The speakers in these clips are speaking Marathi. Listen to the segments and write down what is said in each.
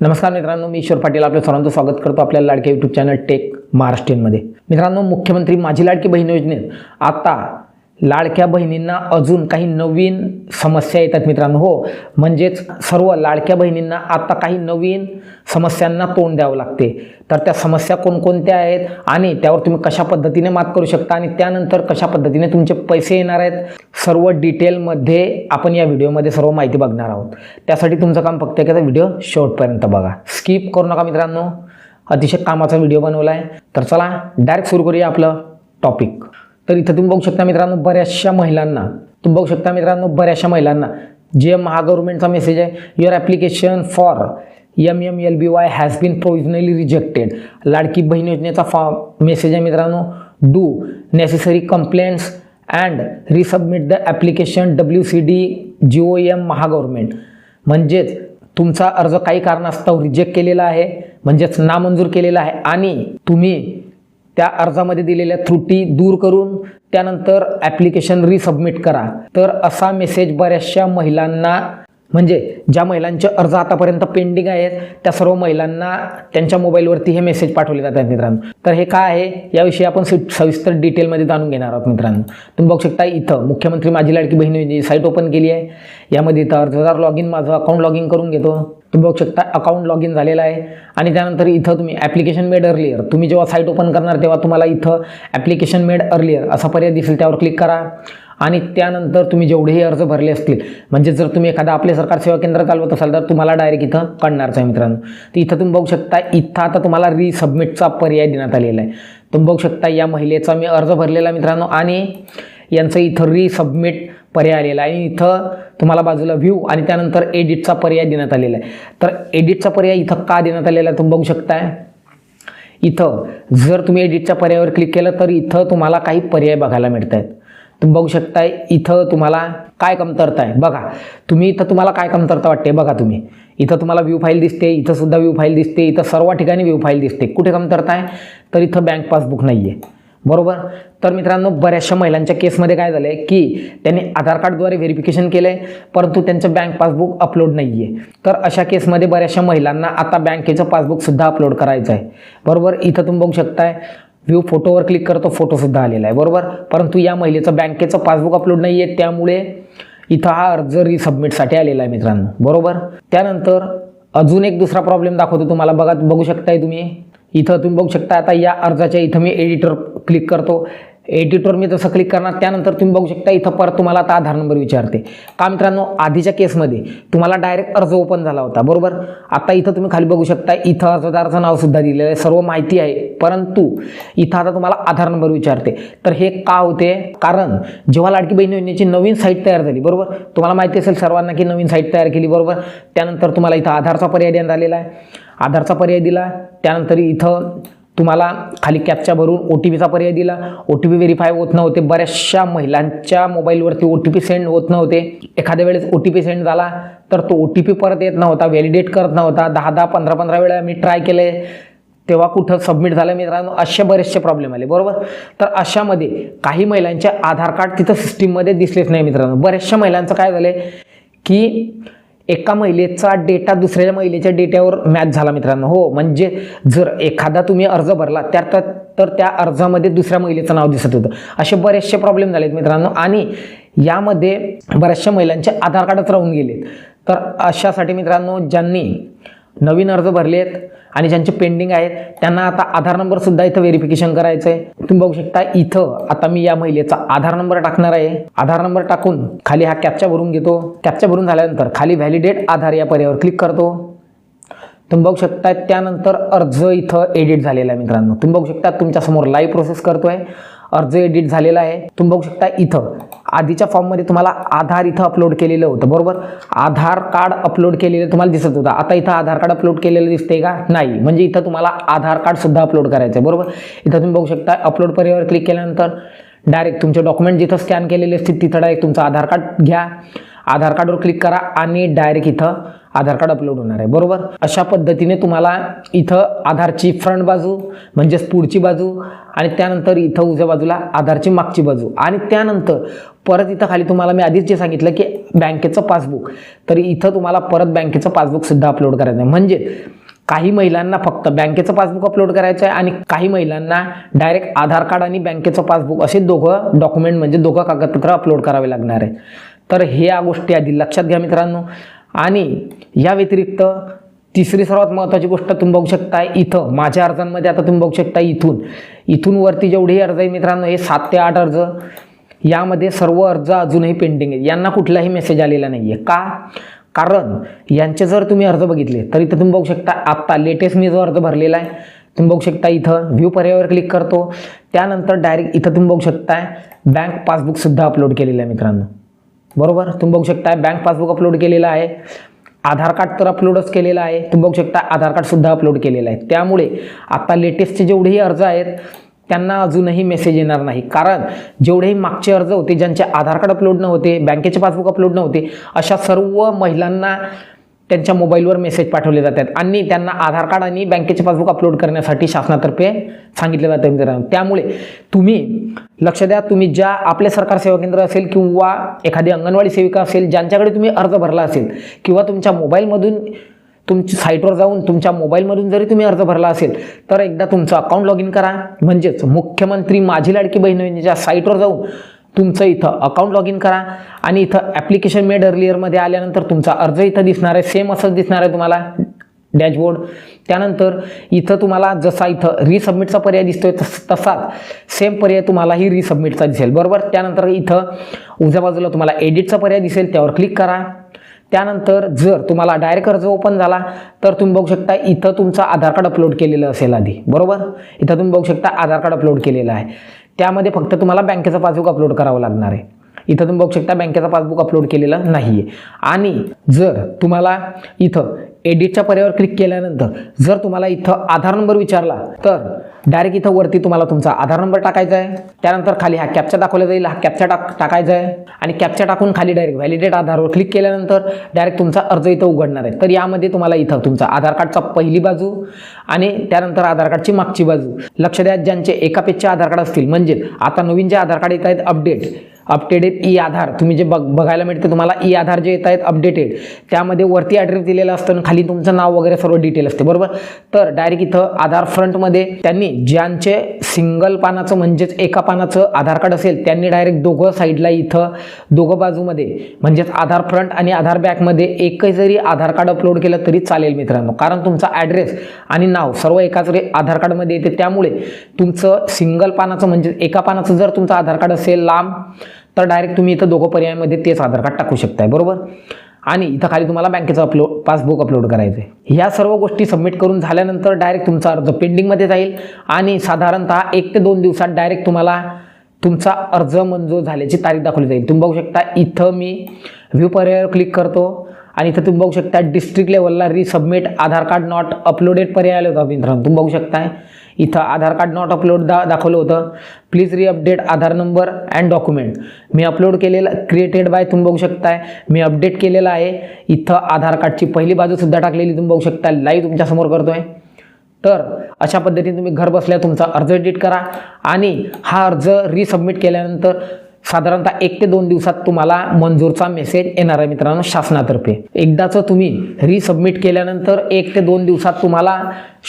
नमस्कार मित्रांनो मी ईश्वर पाटील आपल्या सर्वांचं स्वागत करतो आपल्या लाडक्या यूट्यूब चॅनल टेक महाराष्ट्रीयनमध्ये मित्रांनो मुख्यमंत्री माझी लाडकी बहीण योजनेत आता लाडक्या बहिणींना अजून काही नवीन समस्या येतात मित्रांनो. हो म्हणजेच सर्व लाडक्या बहिणींना आता काही नवीन समस्यांना तोंड द्यावं लागते. तर त्या समस्या कोणकोणत्या आहेत आणि त्यावर तुम्ही कशा पद्धतीने मात करू शकता आणि त्यानंतर कशा पद्धतीने तुमचे पैसे येणार आहेत सर्व डिटेलमध्ये आपण या व्हिडिओमध्ये सर्व माहिती बघणार आहोत. त्यासाठी तुमचं काम फक्त एखादा व्हिडिओ शेवटपर्यंत बघा. स्किप करू नका मित्रांनो. अतिशय कामाचा व्हिडिओ बनवला आहे तर चला डायरेक्ट सुरू करूया आपलं टॉपिक तर इथं तुम्ही बघू शकता मित्रांनो बऱ्याचशा महिलांना तुम्ही बघू शकता मित्रांनो बऱ्याचशा महिलांना जे महागव्हर्नमेंटचा मेसेज आहे your application for M M L B Y has been provisionally rejected Ladki Bahin योजनेचा फॉर्म मेसेज आहे मित्रांनो do necessary complaints and resubmit the application W C D G O M महागव्हर्नमेंट म्हणजेच तुमचा अर्ज काही कारणास्तव रिजेक्ट केलेला आहे म्हणजेच नामंजूर केलेला आहे आणि तुम्ही त्या अर्जामध्ये दिलेल्या त्रुटी दूर करून त्यानंतर ॲप्लिकेशन रिसबमिट करा. तर असा मेसेज बऱ्याचशा महिलांना म्हणजे ज्या महिलांचे अर्ज आतापर्यंत पेंडिंग आहेत त्या सर्व महिलांना त्यांच्या मोबाईलवरती हे मेसेज पाठवले जातात मित्रांनो. तर हे काय आहे? याविषयी आपण सविस्तर डिटेलमध्ये जाणून घेणार आहोत मित्रांनो. तुम्ही बघू शकता इथं मुख्यमंत्री माझी लाडकी बहीण साईट ओपन केली आहे. यामध्ये इथं अर्जदार लॉग इन माझं अकाउंट लॉग इन करून घेतो. तुम्ही बघू शकता अकाउंट लॉग इन झालेलं आहे. आणि त्यानंतर इथं तुम्ही ॲप्लिकेशन मेड अर्लियर तुम्ही जेव्हा साईट ओपन करणार तेव्हा तुम्हाला इथं ॲप्लिकेशन मेड अर्लियर असा पर्याय दिसेल. त्यावर क्लिक करा. आणि त्यानंतर तुम्ही जेवढेही अर्ज भरले असतील म्हणजे जर तुम्ही एखादा आपले सरकार सेवा केंद्र चालवत असाल तर तुम्हाला डायरेक्ट इथं कळणारच आहे मित्रांनो. तर इथं तुम्ही बघू शकता इथं आता तुम्हाला रिसबमिटचा पर्याय देण्यात आलेला आहे. तुम्ही बघू शकता या महिलेचा मी अर्ज भरलेला मित्रांनो आणि यांचं इथं रिसबमिट पर्याय आलेला आहे. आणि इथं तुम्हाला बाजूला व्ह्यू आणि त्यानंतर एडिटचा पर्याय देण्यात आलेला आहे. तर एडिटचा पर्याय इथं का देण्यात आलेला आहे तुम्ही बघू शकताय. इथं जर तुम्ही एडिटच्या पर्यायावर क्लिक केलं तर इथं तुम्हाला काही पर्याय बघायला मिळत आहेत तुम्ही बघू शकताय इथं तुम्हाला काय कमतरता आहे. बघा तुम्ही इथं तुम्हाला काय कमतरता वाटते बघा तुम्ही. इथं तुम्हाला व्यू फाईल दिसते इथं सुद्धा व्यू फाईल दिसते इथं सर्व ठिकाणी व्यू फाईल दिसते. कुठे कमतरता आहे? तर इथं बँक पासबुक नाही आहे बरोबर? तर मित्रांनो बऱ्याचशा महिलांच्या केसमध्ये काय झालं आहे की त्यांनी आधार कार्डद्वारे व्हेरिफिकेशन केलं आहे परंतु त्यांचं बँक पासबुक अपलोड नाही आहे तर अशा केसमध्ये बऱ्याचशा महिलांना आता बँकेचं पासबुकसुद्धा अपलोड करायचं आहे बरोबर? इथं तुम्ही बघू शकताय व्ह्यू फोटोवर क्लिक करतो फोटोसुद्धा आलेला आहे. बरोबर? परंतु या महिलेचं बँकेचं पासबुक अपलोड नाही आहे त्यामुळे इथं हा अर्ज रिसबमिटसाठी आलेला आहे मित्रांनो. बरोबर? त्यानंतर अजून एक दुसरा प्रॉब्लेम दाखवतो तुम्हाला. बघा बघू शकताय तुम्ही? इथं तुम्ही बघू शकता आता या अर्जाच्या इथं मी एडिटर क्लिक करतो. एडिटवर मी तसं क्लिक करणार त्यानंतर तुम्ही बघू शकता इथं परत तुम्हाला आता आधार नंबर विचारते. का मित्रांनो आधीच्या केसमध्ये तुम्हाला डायरेक्ट अर्ज ओपन झाला होता बरोबर? आता इथं तुम्ही खाली बघू शकता इथं अर्जदाराचं नावसुद्धा दिलेलं आहे सर्व माहिती आहे. परंतु इथं आता तुम्हाला आधार नंबर विचारते. तर हे का होते? कारण जेव्हा लाडकी बहीण योजनेची नवीन साईट तयार झाली बरोबर? तुम्हाला माहिती असेल सर्वांना की नवीन साईट तयार केली बरोबर? त्यानंतर तुम्हाला इथं आधारचा पर्याय देण्यात आलेला आहे. आधारचा पर्याय दिला त्यानंतर इथं तुम्हाला खाली कॅपच्या भरून ओ टी पीचा पर्याय दिला. ओ टी पी व्हेरीफाय होत नव्हते. बऱ्याचशा महिलांच्या मोबाईलवरती ओ टी पी सेंड होत नव्हते. एखाद्या वेळेस ओ टी पी सेंड झाला तर तो ओ टी पी परत येत नव्हता व्हॅलिडेट करत नव्हता. दहा दहा पंधरा पंधरा वेळा मी ट्राय केले. तेव्हा कुठं सबमिट झालं मित्रांनो? असे बरेचसे प्रॉब्लेम आले बरोबर? तर अशामध्ये काही महिलांचे आधार कार्ड तिथं सिस्टीममध्ये दिसलेच नाही मित्रांनो. बऱ्याचशा महिलांचं काय झालं की एका महिलेचा डेटा दुसऱ्या महिलेच्या डेट्यावर मॅच झाला मित्रांनो. हो म्हणजे जर एखादा तुम्ही अर्ज भरला त्या तर तर त्या अर्जामध्ये दुसऱ्या महिलेचं नाव दिसत होतं. असे बरेचसे प्रॉब्लेम झालेत मित्रांनो. आणि यामध्ये बऱ्याचशा महिलांचे आधार कार्डच राहून गेलेत. तर अशासाठी मित्रांनो ज्यांनी नवीन अर्ज भरले आहेत आणि ज्यांचे पेंडिंग आहेत त्यांना आता आधार नंबरसुद्धा इथं व्हेरिफिकेशन करायचं आहे तुम्ही बघू शकता इथं आता मी या महिलेचा आधार नंबर टाकणार आहे. आधार नंबर टाकून खाली हा कॅप्चा भरून घेतो. कॅप्चा भरून झाल्यानंतर खाली व्हॅलिडेट आधार या पर्यायावर क्लिक करतो. तुम्ही बघू शकता त्यानंतर अर्ज इथं एडिट झालेला आहे मित्रांनो. तुम्ही बघू शकता तुमच्यासमोर लाईव्ह प्रोसेस करतो आहे अर्ज एडिट झालेला आहे. तुम्ही बघू शकता इथं. आधीच्या फॉर्ममध्ये तुम्हाला आधार इथं अपलोड केलेलं होतं. बरोबर? आधार कार्ड अपलोड केलेलं तुम्हाला दिसत होतं. आता इथं आधार कार्ड अपलोड केलेलं दिसते का? नाही. म्हणजे इथं तुम्हाला आधार कार्ड सुद्धा अपलोड करायचं आहे बरोबर? इथं तुम्ही बघू शकता अपलोड पर्यावर क्लिक केल्यानंतर डायरेक्ट तुमचे डॉक्युमेंट जिथं स्कॅन केलेले असतील तिथं डायरेक्ट तुमचं आधार कार्ड घ्या. आधार कार्डवर क्लिक करा आणि डायरेक्ट इथं आधार कार्ड अपलोड होणार आहे. बरोबर? अशा पद्धतीने तुम्हाला इथं आधारची फ्रंट बाजू म्हणजेच पुढची बाजू आणि त्यानंतर इथं उजव्या बाजूला आधारची मागची बाजू. आणि त्यानंतर परत इथं खाली तुम्हाला मी आधीच जे सांगितलं की बँकेचं पासबुक तर इथं तुम्हाला परत बँकेचं पासबुकसुद्धा अपलोड करायचं आहे. म्हणजे काही महिलांना फक्त बँकेचं पासबुक अपलोड करायचं आहे आणि काही महिलांना डायरेक्ट आधार कार्ड आणि बँकेचं पासबुक असे दोघं डॉक्युमेंट म्हणजे दोघं कागदपत्र अपलोड करावे लागणार आहे. तर ह्या गोष्टी आधी लक्षात घ्या मित्रांनो. आणि या व्यतिरिक्त तिसरी सर्वात महत्त्वाची गोष्ट तुम्ही बघू शकता इथं माझ्या अर्जांमध्ये आता तुम्ही बघू शकता इथून. इथून वरती जेवढेही अर्ज आहे मित्रांनो हे सात ते आठ अर्ज. यामध्ये सर्व अर्ज अजूनही पेंडिंग आहेत. यांना कुठलाही मेसेज आलेला नाही आहे का? कारण यांचे जर तुम्ही अर्ज बघितले तर इथं तुम्ही बघू शकता आत्ता लेटेस्ट मी जो अर्ज भरलेला आहे तुम्ही बघू शकता इथं व्ह्यू पर्यायावर क्लिक करतो. त्यानंतर डायरेक्ट इथं तुम्ही बघू शकताय बँक पासबुकसुद्धा अपलोड केलेलं आहे मित्रांनो. बरोबर? तुम्ही बघू शकता बँक पासबुक अपलोड केलेलं आहे. आधार कार्ड तर अपलोडच केलेलं आहे. तुम्ही बघू शकता आधार कार्डसुद्धा अपलोड केलेलं आहे. त्यामुळे आता लेटेस्टचे जेवढेही अर्ज आहेत त्यांना अजूनही मेसेज येणार नाही. कारण जेवढेही मागचे अर्ज होते ज्यांचे आधार कार्ड अपलोड नव्हते बँकेचे पासबुक अपलोड नव्हते अशा सर्व महिलांना त्यांच्या मोबाईलवर मेसेज पाठवले जातात. आणि त्यांना आधार कार्ड आणि बँकेचे पासबुक अपलोड करण्यासाठी शासनातर्फे सांगितले जाते. मित्रांनो त्यामुळे तुम्ही लक्ष द्या तुम्ही ज्या आपले सरकार सेवा केंद्र असेल किंवा एखादी अंगणवाडी सेविका असेल ज्यांच्याकडे तुम्ही अर्ज भरला असेल किंवा तुमच्या मोबाईलमधून तुमची साईटवर जाऊन तुमच्या मोबाईलमधून जरी तुम्ही अर्ज भरला असेल तर एकदा तुमचं अकाउंट लॉग इन करा. म्हणजेच मुख्यमंत्री माझी लाडकी बहीण योजनेच्या साईटवर जाऊन तुमचं इथं अकाउंट लॉग इन करा. आणि इथं ॲप्लिकेशन मेड अर्लियरमध्ये आल्यानंतर तुमचा अर्ज इथं दिसणार आहे. सेम असंच दिसणार आहे तुम्हाला डॅशबोर्ड त्यानंतर इथं तुम्हाला जसा इथं रिसबमिटचा पर्याय दिसतोय तस तसाच सेम पर्याय तुम्हाला ही रिसबमिटचा दिसेल. बरोबर? त्यानंतर इथं उजव्या बाजूला तुम्हाला एडिटचा पर्याय दिसेल. त्यावर क्लिक करा. त्यानंतर जर तुम्हाला डायरेक्ट अर्ज ओपन झाला तर तुम्ही बघू शकता इथं तुमचं आधार कार्ड अपलोड केलेलं असेल आधी. बरोबर? इथं तुम्ही बघू शकता आधार कार्ड अपलोड केलेलं आहे. त्यामध्ये फक्त तुम्हाला बँकेचं पासबुक अपलोड करावं लागणार आहे. इथं तुम्ही बघू शकता बँकेचा पासबुक अपलोड केलेला नाही आहे आणि जर तुम्हाला इथं एडिटच्या पर्यायावर क्लिक केल्यानंतर जर तुम्हाला इथं आधार नंबर विचारला तर डायरेक्ट इथं वरती तुम्हाला तुमचा आधार नंबर टाकायचा आहे. त्यानंतर खाली हा कॅप्चा दाखवला जाईल. हा कॅप्चा टाक टाकायचा आहे. आणि कॅप्चा टाकून खाली डायरेक्ट व्हॅलिडेट आधारवर क्लिक केल्यानंतर डायरेक्ट तुमचा अर्ज इथं उघडणार आहे. तर यामध्ये तुम्हाला इथं तुमचा आधार कार्डचा पहिली बाजू आणि त्यानंतर आधार कार्डची मागची बाजू. लक्ष द्या ज्यांचे एका पेजचे आधार कार्ड असतील. म्हणजे आता नवीन जे आधार कार्ड येत आहेत अपडेट अपडेटेड ई आधार. तुम्ही जे बघ बघायला मिळते तुम्हाला ई आधार जे येत आहेत अपडेटेड त्यामध्ये वरती ॲड्रेस दिलेला असतं आणि खाली तुमचं नाव वगैरे सर्व डिटेल असते. बरोबर? तर डायरेक्ट इथं आधार फ्रंटमध्ये त्यांनी ज्यांचे सिंगल पानाचं म्हणजेच एका पानाचं आधार कार्ड असेल त्यांनी डायरेक्ट दोघं साईडला इथं दोघं बाजूमध्ये म्हणजेच आधार फ्रंट आणि आधार बॅकमध्ये एकही जरी आधार कार्ड अपलोड केलं तरी चालेल मित्रांनो. कारण तुमचा ॲड्रेस आणि नाव सर्व एकाच रे आधार कार्डमध्ये येते. त्यामुळे तुमचं सिंगल पानाचं म्हणजे एका पानाचं जर तुमचं आधार कार्ड असेल लांब तर डायरेक्ट तुम्ही इथं दोघं पर्यायामध्ये तेच आधार कार्ड टाकू शकताय बरोबर? आणि इथं खाली तुम्हाला बँकेचं अपलोड पासबुक अपलोड करायचं आहे ह्या सर्व गोष्टी सबमिट करून झाल्यानंतर डायरेक्ट तुमचा अर्ज पेंडिंगमध्ये जाईल आणि साधारणतः एक ते दोन दिवसात डायरेक्ट तुम्हाला तुमचा अर्ज मंजूर झाल्याची तारीख दाखवली जाईल. तुम्ही बघू शकता इथं मी व्ह्यू पर्यायावर क्लिक करतो आणि इथं तुम्ही बघू शकता डिस्ट्रिक्ट लेवलला resubmit Aadhaar card not uploaded पर्याय आले होता मित्रांनो तुम्ही बघू शकताय. इथं आधार कार्ड नॉट अपलोड दा दाखवलं होतं. Please reupdate Aadhaar number and document me upload केलेलं क्रिएटेड बाय तुम्ही बघू शकताय. मी अपडेट केलेलं आहे. इथं आधार कार्डची पहिली बाजूसुद्धा टाकलेली तुम्ही बघू शकता लाईव्ह तुमच्यासमोर करतो आहे तर अशा पद्धतीने तुम्ही घर बसल्या तुमचा अर्ज एडिट करा. आणि हा अर्ज रिसबमिट केल्यानंतर साधारणतः एक ते दोन दिवसात तुम्हाला मंजूरचा मेसेज येणार आहे मित्रांनो शासनातर्फे. एकदाचं तुम्ही रिसबमिट केल्यानंतर एक ते दोन दिवसात तुम्हाला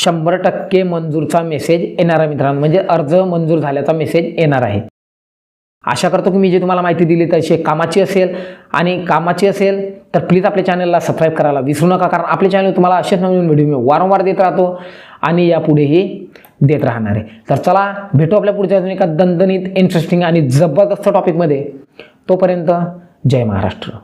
शंभर टक्के मंजूरचा मेसेज येणार आहे मित्रांनो. म्हणजे अर्ज मंजूर झाल्याचा मेसेज येणार आहे. आशा करतो की मी जी तुम्हाला माहिती दिली तशी कामाची असेल आणि कामाची असेल तर प्लीज आपल्या चॅनलला सबस्क्राईब करायला विसरू नका कारण आपले चॅनल तुम्हाला असेच नवीन व्हिडिओ मी वारंवार देत राहतो आणि यापुढेही देत राहणार आहे. तर चला भेटू आपल्या पुढच्या अजून एका दणदणीत इंटरेस्टिंग आणि जबरदस्त टॉपिकमध्ये तोपर्यंत जय महाराष्ट्र.